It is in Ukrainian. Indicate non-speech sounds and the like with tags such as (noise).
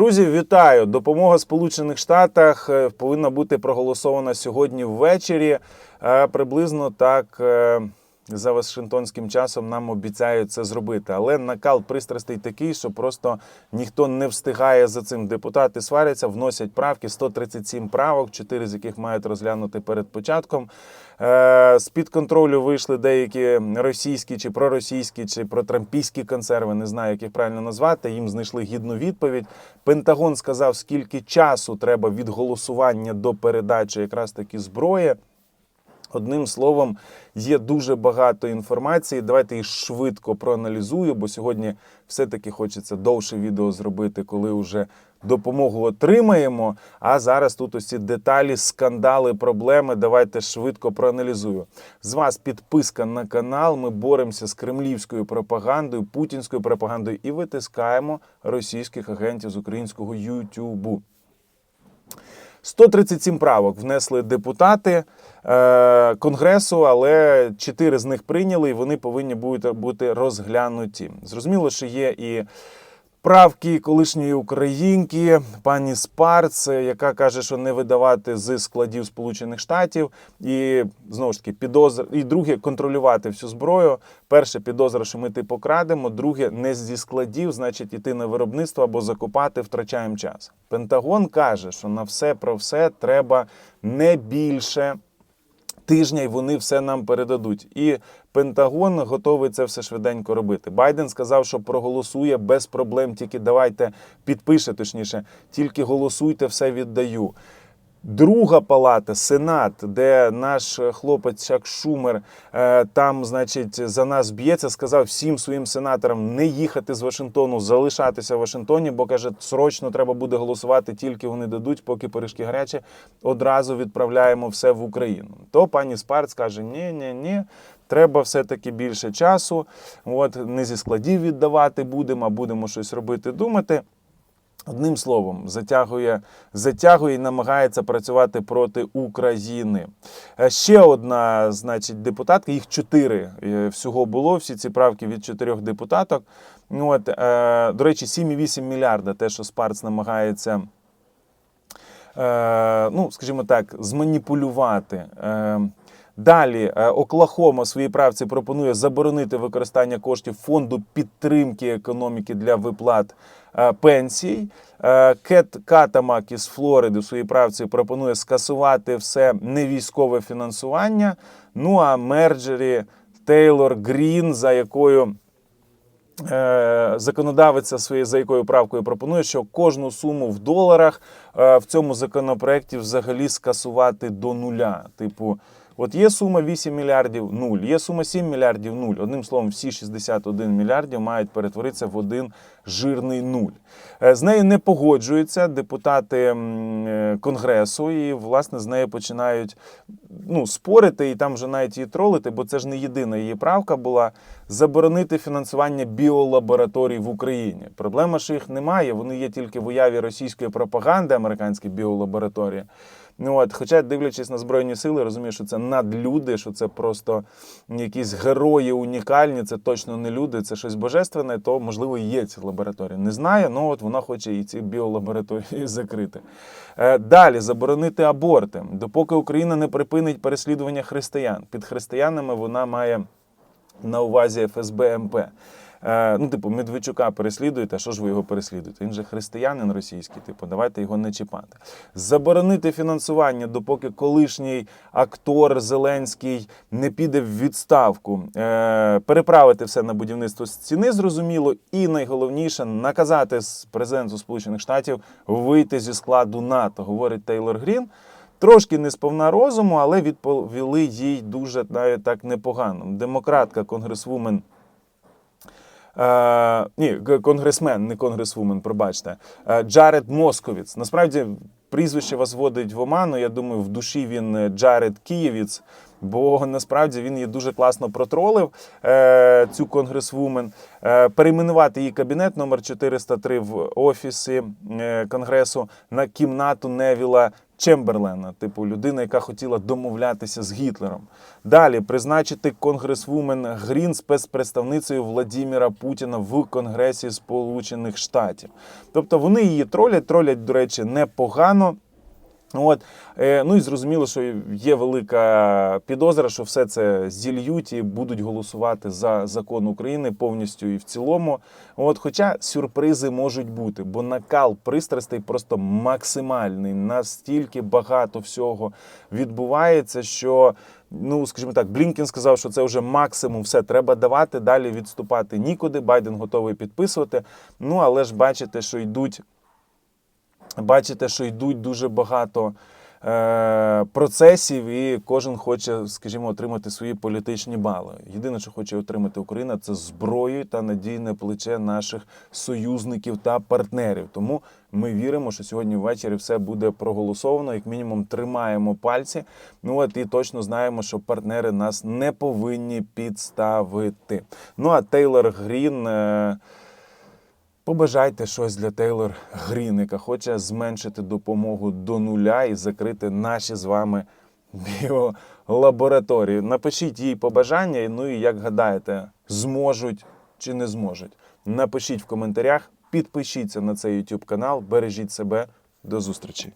Друзі, вітаю! Допомога Сполучених Штатах е, повинна бути проголосована сьогодні ввечері. Е, Приблизно так е, за Вашингтонським часом нам обіцяють це зробити. Але накал пристрастей такий, що просто ніхто не встигає за цим. Депутати сваряться, вносять правки 137 правок, 4 з яких мають розглянути перед початком. Е, З-під контролю вийшли деякі російські чи проросійські, чи протрампійські консерви, не знаю, як їх правильно назвати. Їм знайшли гідну відповідь. Пентагон сказав, скільки часу треба від голосування до передачі якраз таки зброї. Одним словом, є дуже багато інформації. Давайте її швидко проаналізую, бо сьогодні все-таки хочеться довше відео зробити, коли вже допомогу отримаємо. А зараз тут усі деталі, скандали, проблеми. Давайте швидко проаналізую. З вас підписка на канал. Ми боремося з кремлівською пропагандою, путінською пропагандою і витискаємо російських агентів з українського Ютубу. 137 правок внесли депутати е, Конгресу, але 4 з них прийняли, і вони повинні бути, розглянуті. Зрозуміло, що є і правки колишньої українки, пані Спарц, яка каже, що не видавати з складів Сполучених Штатів, і знову ж таки підозр... і друге контролювати всю зброю. Перше підозра, що ми типу крадемо, друге не зі складів, значить іти на виробництво або закупати, втрачаємо час. Пентагон каже, що на все про все треба не більше тижня, і вони все нам передадуть. І Пентагон готовий це все швиденько робити. Байден сказав, що проголосує без проблем. Тільки давайте підпише, точніше, тільки голосуйте, все віддаю. Друга палата, Сенат, де наш хлопець Чак Шумер е, там, значить, за нас б'ється, сказав всім своїм сенаторам не їхати з Вашингтону, залишатися в Вашингтоні, бо каже, срочно треба буде голосувати, тільки вони дадуть, поки пиріжки гарячі, одразу відправляємо все в Україну. То пані Спарц каже: ні, ні, ні. Треба все-таки більше часу. От не зі складів віддавати будемо, а будемо щось робити, думати. Одним словом, затягує, затягує і намагається працювати проти України. Е, Ще одна, значить, депутатка, їх чотири е, всього було. Всі ці правки від чотирьох депутаток. Ну, От, е, до речі, 7,8 мільярда, те, що Спарц намагається. Ну, скажімо так, зманіпулювати. Далі е, Оклахома в своїй правці пропонує заборонити використання коштів фонду підтримки економіки для виплат е, пенсій. Е, Кет Катамак із Флориди в своїй правці пропонує скасувати все невійськове фінансування. Ну а Мерджері Тейлор Грін, за якою законодавиця своєю за якою правкою пропонує, що кожну суму в доларах в цьому законопроекті взагалі скасувати до нуля. Типу, от є сума 8 мільярдів нуль, є сума 7 мільярдів нуль. Одним словом, всі 61 мільярдів мають перетворитися в один жирний нуль. Е, З нею не погоджуються депутати е, конгресу, і власне з нею починають ну, спорити і там вже навіть її тролити, бо це ж не єдина її правка була заборонити фінансування біолабораторій в Україні. Проблема, що їх немає, вони є тільки в уяві російської пропаганди, американські біолабораторії. Ну от, хоча, дивлячись на збройні сили, розумію, що це надлюди, що це просто якісь герої унікальні, це точно не люди, це щось божественне, то можливо і є ці лабораторії. Не знаю, ну от вона хоче і ці біолабораторії (laughs) закрити. Е, Далі заборонити аборти, допоки Україна не припинить переслідування християн. Під християнами вона має на увазі ФСБ МП. Е, ну, типу, Медведчука переслідуєте, а що ж ви його переслідуєте? Він же християнин російський, типу, давайте його не чіпати. Заборонити фінансування, допоки колишній актор Зеленський не піде в відставку, е, переправити все на будівництво стіни, зрозуміло, і найголовніше наказати президенту Сполучених Штатів вийти зі складу НАТО, говорить Тейлор Грін. Трошки не сповна розуму, але відповіли їй дуже навіть так непогано. Демократка, конгресвумен Е, ні, конгресмен, не конгресвумен, пробачте. Е, Джаред Московіц. Насправді прізвище вас вводить в оману. Я думаю, в душі він е, Джаред Києвіц, бо насправді він її дуже класно протролив, е, цю конгресвумен. Е, перейменувати її кабінет номер 403 в офісі е, конгресу на кімнату Невіла Чемберлена, типу людина, яка хотіла домовлятися з Гітлером. Далі призначити конгресвумен Грін спецпредставницею Владіміра Путіна в Конгресі Сполучених Штатів. Тобто вони її тролять, тролять, до речі, непогано. От, е, ну і зрозуміло, що є велика підозра, що все це зільють і будуть голосувати за закон України повністю і в цілому. От, хоча сюрпризи можуть бути, бо накал пристрастей просто максимальний. Настільки багато всього відбувається, що. Ну, скажімо так, Блінкін сказав, що це вже максимум, все треба давати, далі відступати нікуди. Байден готовий підписувати. Ну, але ж бачите, що йдуть бачите, що йдуть дуже багато е, процесів, і кожен хоче, скажімо, отримати свої політичні бали. Єдине, що хоче отримати Україна, це зброю та надійне плече наших союзників та партнерів. Тому ми віримо, що сьогодні ввечері все буде проголосовано. Як мінімум, тримаємо пальці. Ну от і точно знаємо, що партнери нас не повинні підставити. Ну а Тейлор Грін. Е, Побажайте щось для Тейлор Грін, яка хоче зменшити допомогу до нуля і закрити наші з вами біолабораторії. Напишіть їй побажання, ну і як гадаєте, зможуть чи не зможуть. Напишіть в коментарях, підпишіться на цей YouTube канал, бережіть себе. До зустрічі!